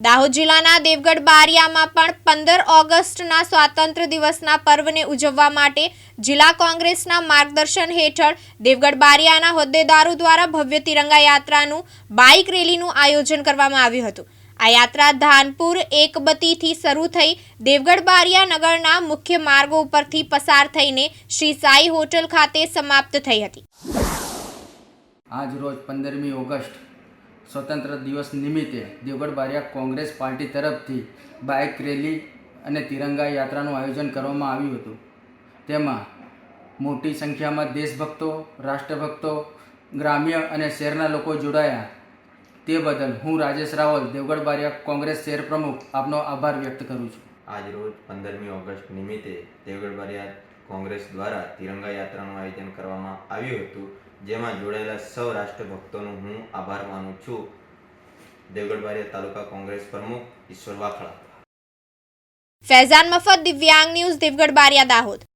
દાહોદ જિલ્લાના દેવગઢ બારિયામાં પણ પંદર ઓગસ્ટના સ્વાતંત્ર્ય દિવસના પર્વને ઉજવવા માટે જિલ્લા કોંગ્રેસના માર્ગદર્શન હેઠળ દેવગઢ બારિયાના હોદ્દેદારો દ્વારા ભવ્ય તિરંગા યાત્રાનું બાઇક રેલીનું આયોજન કરવામાં આવ્યું હતું. આ યાત્રા ધાનપુર એકબતીથી શરૂ થઈ દેવગઢ બારિયા નગરના મુખ્ય માર્ગો ઉપરથી પસાર થઈને શ્રી સાઈ હોટલ ખાતે સમાપ્ત થઈ હતી. આજ રોજ પંદરમી ઓગસ્ટ સ્વતંત્ર દિવસ નિમિત્તે દેવગઢ બારિયા કોંગ્રેસ પાર્ટી તરફથી બાઇક રેલી અને તિરંગા યાત્રાનું આયોજન કરવામાં આવ્યું હતું. તેમાં મોટી સંખ્યામાં દેશભક્તો, રાષ્ટ્રભક્તો, ગ્રામ્ય અને શહેરના લોકો જોડાયા. તે બદલ હું રાજેશ રાવલ દેવગઢ બારિયા કોંગ્રેસ શહેર પ્રમુખ આપનો આભાર વ્યક્ત કરું છું. આજ રોજ પંદરમી ઓગસ્ટ નિમિત્તે દેવગઢ બારિયા કોંગ્રેસ દ્વારા તિરંગા યાત્રાનું આયોજન કરવામાં આવ્યું હતું, જેમાં જોડાયેલા સૌ રાષ્ટ્રભક્તોનો હું આભાર માનું છું. દેવગઢ તાલુકા કોંગ્રેસ પ્રમુખ ઈશ્વર વાખડા ફૈઝાન મફત દિવ્યાંગ ન્યૂઝ, દેવગઢ બારિયા, દાહોદ.